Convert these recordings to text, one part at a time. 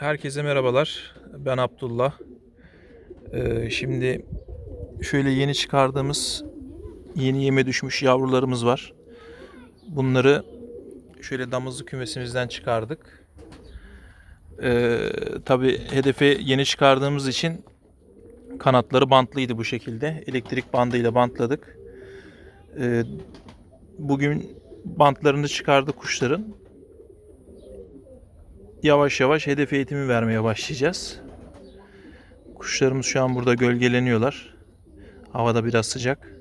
Herkese merhabalar. Ben Abdullah. Ee, şimdi şöyle yeni çıkardığımız yeni yeme düşmüş yavrularımız var. Bunları şöyle damızlı kümesimizden çıkardık. Ee, Tabi hedefe yeni çıkardığımız için kanatları bantlıydı bu şekilde. Elektrik bandıyla bantladık. Ee, bugün bantlarını çıkardık kuşların yavaş yavaş hedef eğitimi vermeye başlayacağız. Kuşlarımız şu an burada gölgeleniyorlar. Havada biraz sıcak.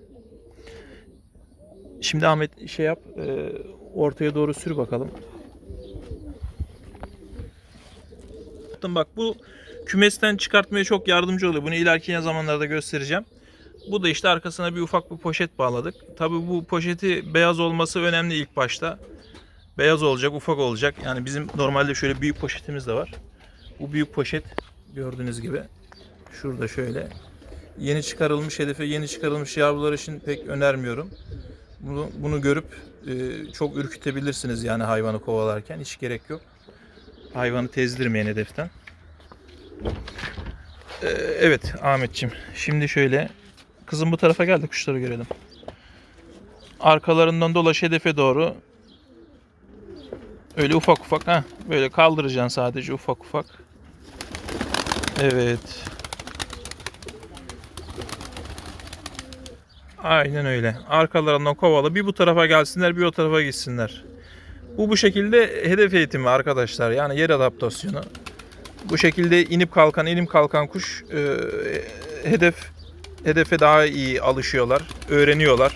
Şimdi Ahmet şey yap, e, ortaya doğru sür bakalım. Bak bu kümesten çıkartmaya çok yardımcı oluyor. Bunu ileriki zamanlarda göstereceğim. Bu da işte arkasına bir ufak bir poşet bağladık. Tabii bu poşeti beyaz olması önemli ilk başta. Beyaz olacak, ufak olacak. Yani bizim normalde şöyle büyük poşetimiz de var. Bu büyük poşet gördüğünüz gibi şurada şöyle. Yeni çıkarılmış hedefe yeni çıkarılmış yavrular için pek önermiyorum. Bunu, bunu görüp e, çok ürkütebilirsiniz yani hayvanı kovalarken. Hiç gerek yok. Hayvanı tezdirmeyen hedeften. E, evet Ahmetçim. Şimdi şöyle kızım bu tarafa geldi kuşları görelim. Arkalarından dolaş hedefe doğru Öyle ufak ufak ha böyle kaldıracaksın sadece ufak ufak. Evet. Aynen öyle. Arkalarından kovala bir bu tarafa gelsinler bir o tarafa gitsinler. Bu bu şekilde hedef eğitimi arkadaşlar. Yani yer adaptasyonu. Bu şekilde inip kalkan inip kalkan kuş e, hedef hedefe daha iyi alışıyorlar, öğreniyorlar.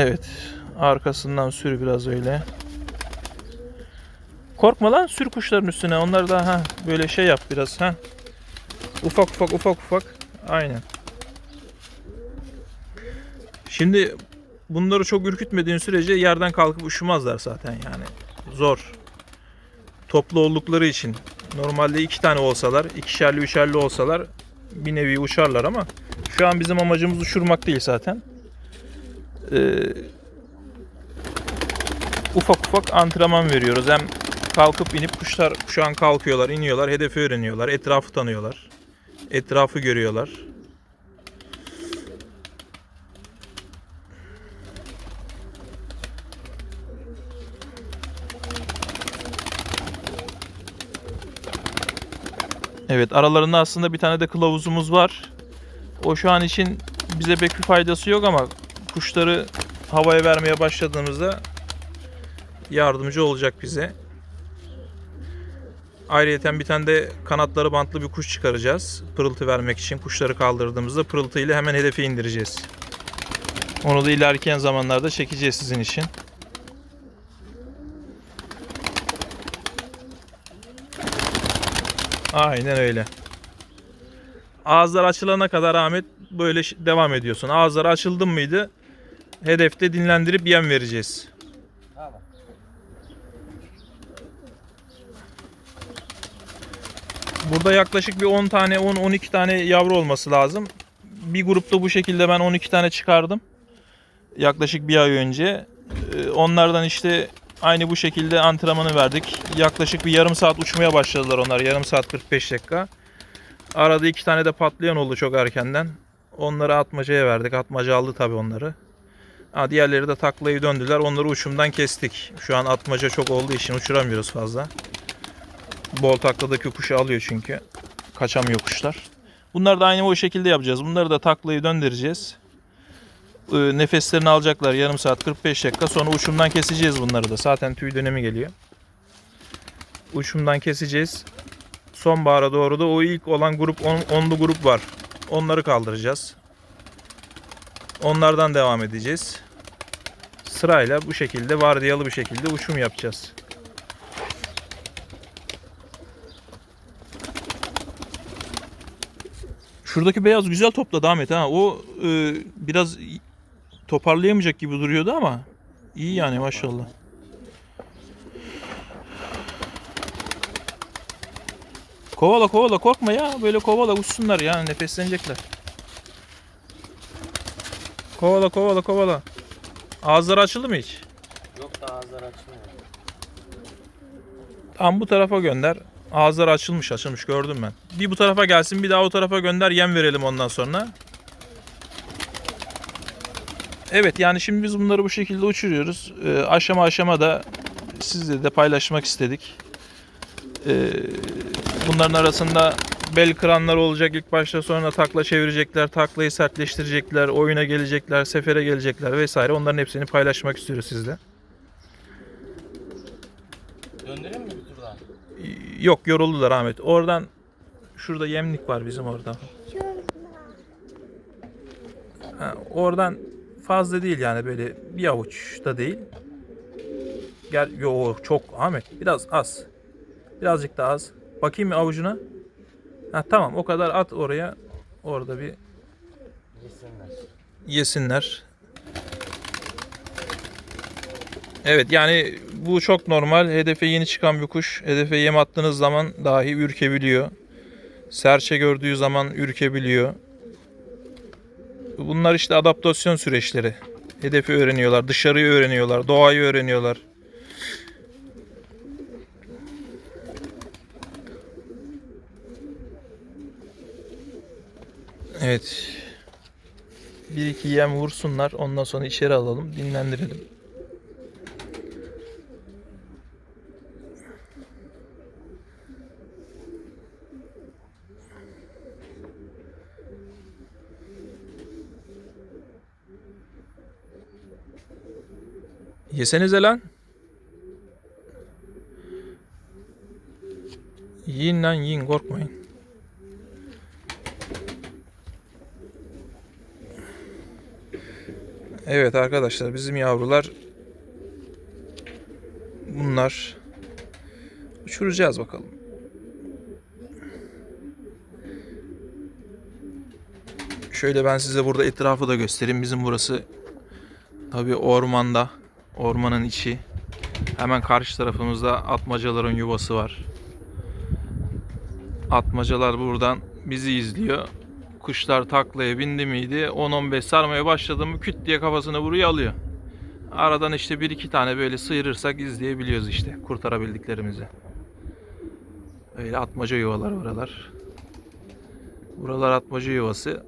Evet. Arkasından sür biraz öyle. Korkma lan sür kuşların üstüne. Onlar da ha böyle şey yap biraz ha. Ufak ufak ufak ufak. Aynen. Şimdi bunları çok ürkütmediğin sürece yerden kalkıp uçmazlar zaten yani. Zor. Toplu oldukları için. Normalde iki tane olsalar, ikişerli üçerli olsalar bir nevi uçarlar ama şu an bizim amacımız uçurmak değil zaten e, ufak ufak antrenman veriyoruz. Hem kalkıp inip kuşlar şu an kalkıyorlar, iniyorlar, hedefi öğreniyorlar, etrafı tanıyorlar. Etrafı görüyorlar. Evet aralarında aslında bir tane de kılavuzumuz var. O şu an için bize pek bir faydası yok ama kuşları havaya vermeye başladığımızda yardımcı olacak bize. Ayrıca bir tane de kanatları bantlı bir kuş çıkaracağız. Pırıltı vermek için kuşları kaldırdığımızda pırıltı ile hemen hedefe indireceğiz. Onu da ilerleyen zamanlarda çekeceğiz sizin için. Aynen öyle. Ağızlar açılana kadar Ahmet böyle devam ediyorsun. Ağızlar açıldın mıydı hedefte dinlendirip yem vereceğiz. Burada yaklaşık bir 10 tane 10-12 tane yavru olması lazım. Bir grupta bu şekilde ben 12 tane çıkardım. Yaklaşık bir ay önce. Ee, onlardan işte aynı bu şekilde antrenmanı verdik. Yaklaşık bir yarım saat uçmaya başladılar onlar. Yarım saat 45 dakika. Arada iki tane de patlayan oldu çok erkenden. Onları atmacaya verdik. Atmaca aldı tabi onları. Ha, diğerleri de taklayı döndüler. Onları uçumdan kestik. Şu an atmaca çok olduğu için uçuramıyoruz fazla. Bol takladaki kuşu alıyor çünkü. Kaçamıyor kuşlar. Bunları da aynı o şekilde yapacağız. Bunları da taklayı döndüreceğiz. Ee, nefeslerini alacaklar yarım saat 45 dakika. Sonra uçumdan keseceğiz bunları da. Zaten tüy dönemi geliyor. Uçumdan keseceğiz. Sonbahara doğru da o ilk olan grup 10'lu grup var. Onları kaldıracağız. Onlardan devam edeceğiz. Sırayla bu şekilde vardiyalı bir şekilde uçum yapacağız. Şuradaki beyaz güzel topladı Ahmet ha. O e, biraz toparlayamayacak gibi duruyordu ama iyi yani maşallah. Kovala kovala korkma ya. Böyle kovala uçsunlar ya nefeslenecekler. Kovala kovala kovala. Ağızları açıldı mı hiç? Yok da ağızlar açmıyor. Tamam bu tarafa gönder. Ağızları açılmış açılmış gördüm ben. Bir bu tarafa gelsin bir daha o tarafa gönder yem verelim ondan sonra. Evet yani şimdi biz bunları bu şekilde uçuruyoruz. Ee, aşama aşama da sizle de paylaşmak istedik. Ee, bunların arasında bel kıranlar olacak ilk başta sonra takla çevirecekler, taklayı sertleştirecekler, oyuna gelecekler, sefere gelecekler vesaire. Onların hepsini paylaşmak istiyoruz sizle. Döndüreyim mi bir tur daha? Yok yoruldular Ahmet. Oradan şurada yemlik var bizim orada. Ha, oradan fazla değil yani böyle bir avuç da değil. Gel yo çok Ahmet biraz az. Birazcık daha az. Bakayım mı avucuna? Ha, tamam o kadar at oraya. Orada bir Yesinler. yesinler. Evet yani bu çok normal. Hedefe yeni çıkan bir kuş. Hedefe yem attığınız zaman dahi ürkebiliyor. Serçe gördüğü zaman ürkebiliyor. Bunlar işte adaptasyon süreçleri. Hedefi öğreniyorlar, dışarıyı öğreniyorlar, doğayı öğreniyorlar. Evet. Bir iki yem vursunlar. Ondan sonra içeri alalım. Dinlendirelim. Yesenize lan. Yiyin lan yiyin korkmayın. Evet arkadaşlar bizim yavrular bunlar uçuracağız bakalım. Şöyle ben size burada etrafı da göstereyim. Bizim burası tabi ormanda. Ormanın içi. Hemen karşı tarafımızda atmacaların yuvası var. Atmacalar buradan bizi izliyor. Kuşlar taklaya bindi miydi 10-15 sarmaya başladı mı küt diye kafasını buraya alıyor. Aradan işte bir iki tane böyle sıyırırsak izleyebiliyoruz işte kurtarabildiklerimizi. Öyle atmaca yuvalar buralar. Buralar atmaca yuvası.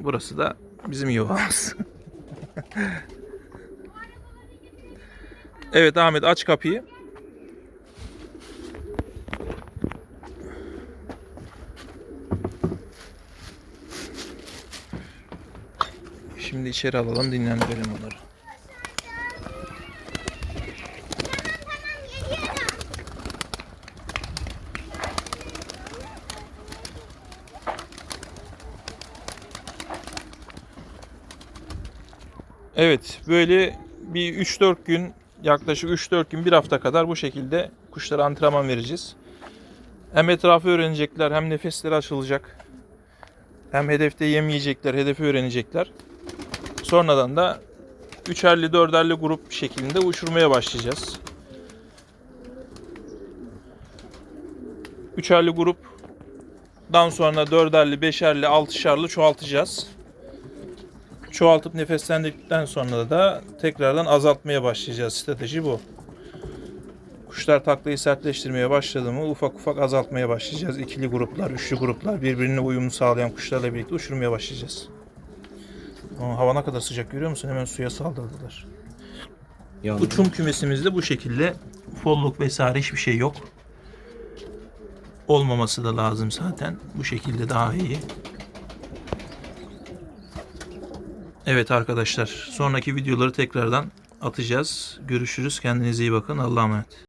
Burası da bizim yuvamız. evet Ahmet aç kapıyı. Şimdi içeri alalım dinlendirelim onları. Evet böyle bir 3-4 gün yaklaşık 3-4 gün bir hafta kadar bu şekilde kuşlara antrenman vereceğiz. Hem etrafı öğrenecekler hem nefesleri açılacak. Hem hedefte yemeyecekler, hedefi öğrenecekler. Sonradan da üçerli dörderli grup şeklinde uçurmaya başlayacağız. Üçerli gruptan sonra dörderli, beşerli, altışarlı çoğaltacağız. Çoğaltıp nefeslendikten sonra da tekrardan azaltmaya başlayacağız. Strateji bu. Kuşlar taklayı sertleştirmeye başladı mı ufak ufak azaltmaya başlayacağız. İkili gruplar, üçlü gruplar birbirine uyum sağlayan kuşlarla birlikte uçurmaya başlayacağız. Ama hava ne kadar sıcak görüyor musun? Hemen suya saldırdılar. Uçum kümesimizde bu şekilde folluk vesaire hiçbir şey yok. Olmaması da lazım zaten. Bu şekilde daha iyi. Evet arkadaşlar sonraki videoları tekrardan atacağız. Görüşürüz. Kendinize iyi bakın. Allah'a emanet.